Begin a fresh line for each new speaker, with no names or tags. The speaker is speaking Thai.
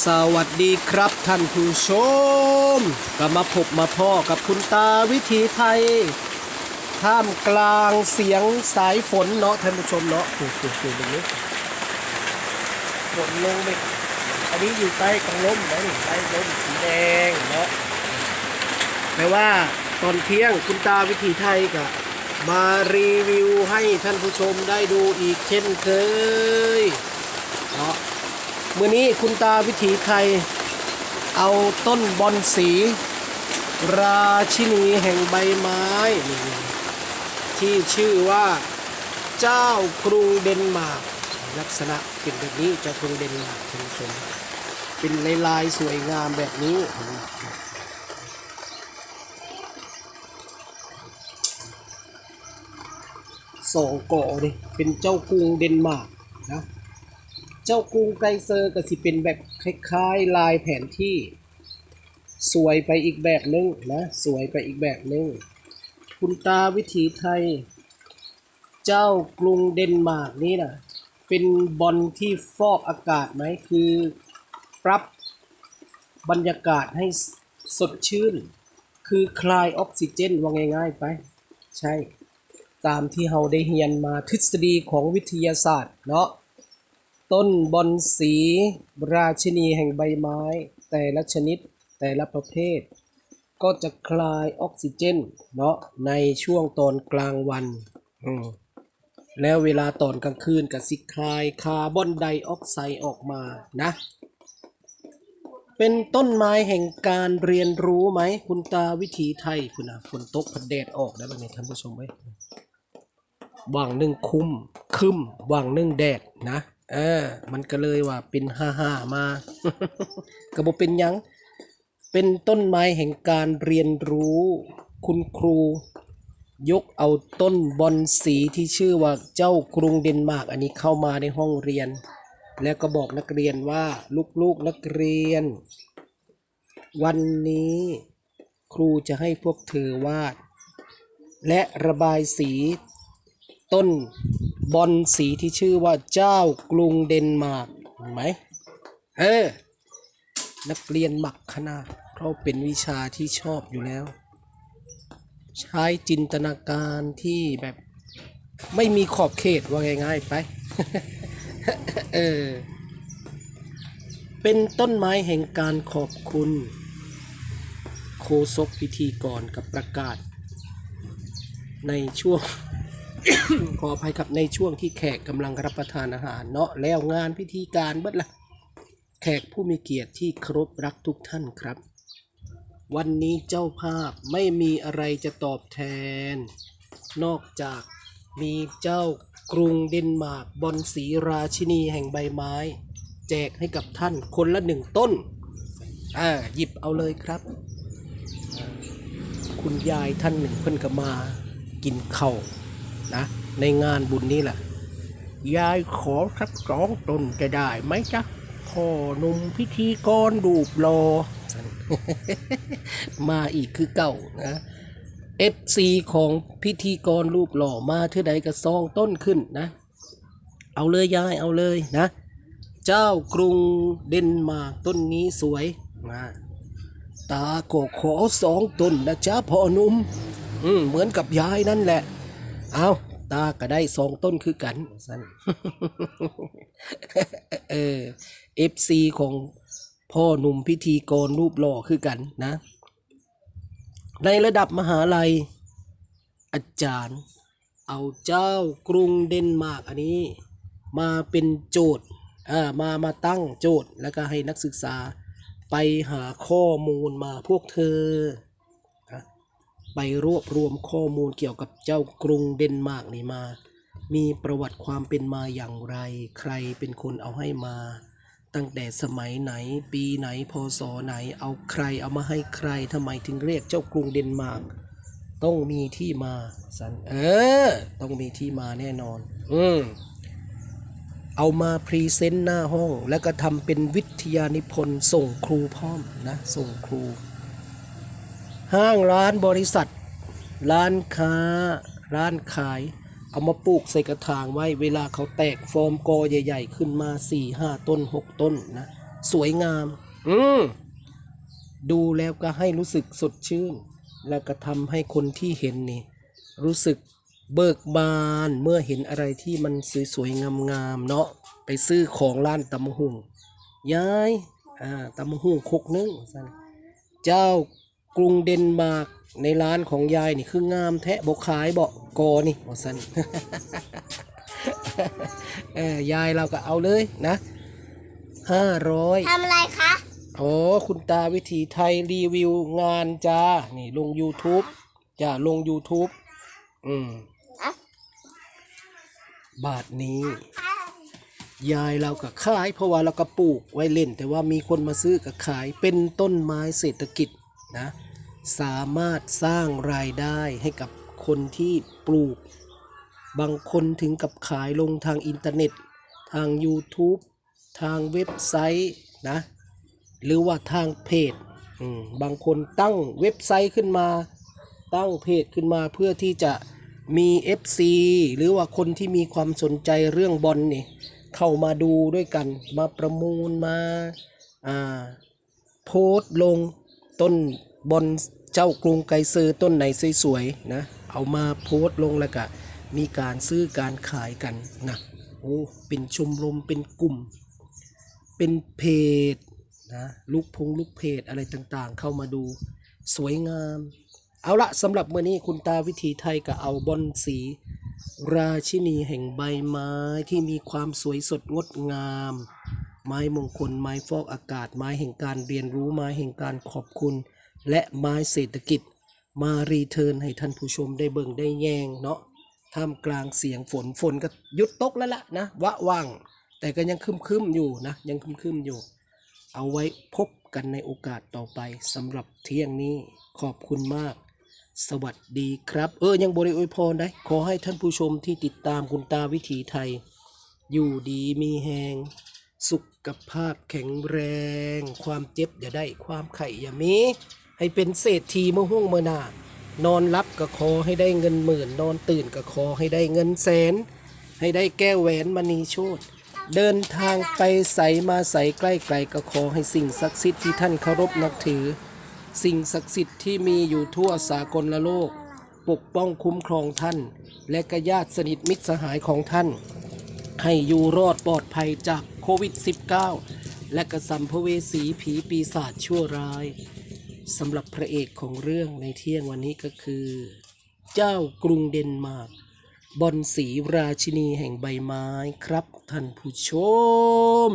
สวัสดีครับท่านผู้ชมก็มาพบมาพ่อกับคุณตาวิถีไทย ท่ามกลางเสียงสายฝนเนาะท่านผู้ชมเนาะถูกถูกถูกแบบนี้ฝนลงไปอันนี้อยู่ใต้กระล้มนะนี่ใต้ร่มสีแดงเนาะแปลว่าตอนเที่ยงคุณตาวิถีไทยก็มารีวิวให้ท่านผู้ชมได้ดูอีกเช่นเคยเนาะ มื่อนี้คุณตาวิถีไทย เอาต้นบอนสี ราชินีแห่งใบไม้ ที่ชื่อว่าเจ้ากรุงเดนมาร์กลักษณะเป็นแบบนี้เจ้ากรุงเดนมาร์กท่านผู้ชมเป็นลายลายๆสวยงามแบบนี้สองเกาะดิเป็นเจ้ากรุงเดนมาร์กนะ เจ้ากรุงไกเซอร์ก็สิเป็นแบบคล้ายๆลายแผนที่ สวยไปอีกแบบนึงนะ สวยไปอีกแบบนึง คุณตาวิถีไทย เจ้ากรุงเดนมาร์กนี่นะเป็นบอลที่ฟอกอากาศไหมคือปรับบรรยากาศให้สดชื่น คือคลายออกซิเจนว่าง่ายๆไป ใช่ ตามที่เราได้เรียนมาทฤษฎีของวิทยาศาสตร์เนาะ ต้นบอนสี ราชินีแห่งใบไม้ แต่ละชนิดแต่ละประเภท ก็จะคลายออกซิเจนเนาะในช่วงตอนกลางวันอืมแล้วเวลาตอนกลางคืนก็สิคลายคาร์บอนไดออกไซด์ออกมานะ เป็นต้นไม้แห่งการเรียนรู้ไหมคุณตาวิถีไทยคุณนะฝนตกพัดแดดออกได้บ้างเนี่ยท่านผู้ชมไว้ยว่างหนึ่งคุ้มคึมว่างหนึ่งแดดนะ เออ มันก็เลยว่าเป็นห้าห้ามาก็บอกเป็นยัง เป็นต้นไม้แห่งการเรียนรู้ คุณครู ยกเอาต้นบอนสีที่ชื่อว่าเจ้ากรุงเดนมาร์กอันนี้เข้ามาในห้องเรียน แล้วก็บอกนักเรียนว่าลูกๆนักเรียน วันนี้ครูจะให้พวกเธอวาด และระบายสีต้น บอนสีที่ชื่อว่าเจ้ากรุงเดนมาร์กเห็นไหมเออ นักเรียนหมักขนาดเพราะเป็นวิชาที่ชอบอยู่แล้ว ใช้จินตนาการที่แบบไม่มีขอบเขตว่าง่ายๆไป เออ เป็นต้นไม้แห่งการขอบคุณ โคศกพิธีกรกับประกาศ ในช่วง ขออภัยครับในช่วงที่แขกกำลังรับประทานอาหาร เนาะแล้วงานพิธีการเบิดละแขกผู้มีเกียรติที่เคารพรักทุกท่านครับ วันนี้เจ้าภาพไม่มีอะไรจะตอบแทน นอกจากมีเจ้ากรุงเดนมาร์กบอนสีราชินีแห่งใบไม้ แจกให้กับท่านคนละหนึ่งต้นอ่าหยิบเอาเลยครับ คุณยายท่านหนึ่งเพิ่นก็มากินข้าว นะในงานบุญนี้แหละยายขอสักสองต้นจะได้ไหมจ๊ะพ่อหนุ่มพิธีกรดูปลอมาอีกคือเก่านะเอฟซีของพิธีกรรูปหล่อมาเท่าใดก็ซองต้นขึ้นนะ เอาเลยยายเอาเลยนะ เจ้ากรุงเดนมาร์กต้นนี้สวยมาตาก็ขอสองต้นนะจ๊ะพ่อนุ่มอืมเหมือนกับยายนั่นแหละ เอาตาก็ได้สองต้นคือกันสั้นเออเอฟซีของพ่อหนุ่มพิธีกรรูปหล่อคือกันนะ ในระดับมหาลัย อาจารย์ เอาเจ้ากรุงเดนมาร์กอันนี้ มาเป็นโจทย์อ่ามามาตั้งโจทย์แล้วก็ให้นักศึกษาไปหาข้อมูลมาพวกเธอนะ ไปรวบรวมข้อมูลเกี่ยวกับเจ้ากรุงเดนมาร์กนี่มา มีประวัติความเป็นมาอย่างไร ใครเป็นคนเอาให้มา ตั้งแต่สมัยไหน ปีไหน พศไหน เอาใครเอามาให้ใครทำไมถึงเรียกเจ้ากรุงเดนมาร์ก ต้องมีที่มาสันเออ ต้องมีที่มาแน่นอน อืมเอามาพรีเซนต์หน้าห้อง แล้วก็ทำเป็นวิทยานิพนธ์ส่งครูพร้อมนะ ส่งครู ห้างร้านบริษัท ร้านค้า ร้านขาย เอามาปลูกใส่กระถางไว้เวลาเขาแตกฟอร์มกอใหญ่ ๆ ขึ้นมา4 5ต้น6ต้นนะ สวยงาม อืมดูแล้วก็ให้รู้สึกสดชื่น แล้วก็ทำให้คนที่เห็นนี่ รู้สึกเบิกบานเมื่อเห็นอะไรที่มันสวยๆงามๆเนาะไปซื้อของร้านตำมะหุงยายอ่าตำมะหุงคกนึงเจ้า กรุงเดนมาร์กในร้านของยายนี่คืองามแทะบกขายบอกกอนี่บอกสันเออยายเราก็เอาเลยนะห้าร้อย
ทำอะไรคะ
โอ้คุณตาวิถีไทยรีวิวงานจ้า นี่ลง YouTube จ้าลง YouTube อืม
อะ
บาทนี้ ยายเราก็ขายเพราะว่าเราก็ปลูกไว้เล่น แต่ว่ามีคนมาซื้อก็ขายเป็นต้นไม้เศรษฐกิจ นะสามารถสร้างรายได้ให้กับคนที่ปลูก บางคนถึงกับขายลงทางอินเทอร์เน็ต ทาง YouTube ทางเว็บไซต์นะหรือว่าทางเพจบางคนตั้งเว็บไซต์ขึ้นมา ตั้งเพจขึ้นมาเพื่อที่จะมี FC หรือว่าคนที่มีความสนใจเรื่องบอลนี่เข้ามาดูด้วยกัน มาประมูลมาอ่าโพสต์ลง ต้นบอลเจ้ากรุงไกรเซอร์ต้นไหนสวยๆนะเอามาโพสต์ลงแล้วก็มีการซื้อการขายกันนะโอ้เป็นชมรมเป็นกลุ่ม เป็นเพจนะลูกพงลูกเพจอะไรต่างๆ เข้ามาดูสวยงาม เอาละสำหรับเมื่อนี้คุณตาวิถีไทยก็เอาบอนสี ราชินีแห่งใบไม้ที่มีความสวยสดงดงาม ไม้มงคล ไม้ฟอกอากาศ ไม้แห่งการเรียนรู้ ไม้แห่งการขอบคุณ และไม้เศรษฐกิจ มารีเทิร์นให้ท่านผู้ชมได้เบิ่งได้แยงเนาะท่ามกลางเสียงฝนฝนก็หยุดตกแล้วล่ะนะวะว่าง แต่ก็ยังคึมๆอยู่นะยังคึมๆอยู่ เอาไว้พบกันในโอกาสต่อไปสำหรับเที่ยงนี้ขอบคุณมาก สวัสดีครับ เออ ยังบริอวยพรได้ ขอให้ท่านผู้ชมที่ติดตามคุณตาวิถีไทย อยู่ดีมีแหง สุขภาพแข็งแรง ความเจ็บอย่าได้ความไข่อย่ามี ให้เป็นเศรษฐีเมื่อห่วงเมื่อนานอนรับก็ขอให้ได้เงินหมื่น นอนตื่นก็ขอให้ได้เงินแสน ให้ได้แก้วแหวนมณีโชตเดินทางไปใสมาใสใกล้ไกลก็ขอให้สิ่งศักดิ์สิทธิ์ที่ท่านเคารพนับถือ สิ่งศักดิ์สิทธิ์ที่มีอยู่ทั่วสากลโลก ปกป้องคุ้มครองท่าน และก็ญาติสนิทมิตรสหายของท่าน ให้อยู่รอดปลอดภัยจากโควิด -19 และกระสัมภเวสีผีปีศาจชั่วร้ายสำหรับพระเอกของเรื่องในเที่ยงวันนี้ก็คือ เจ้ากรุงเดนมาร์กบอนสีราชินีแห่งใบไม้ครับท่านผู้ชม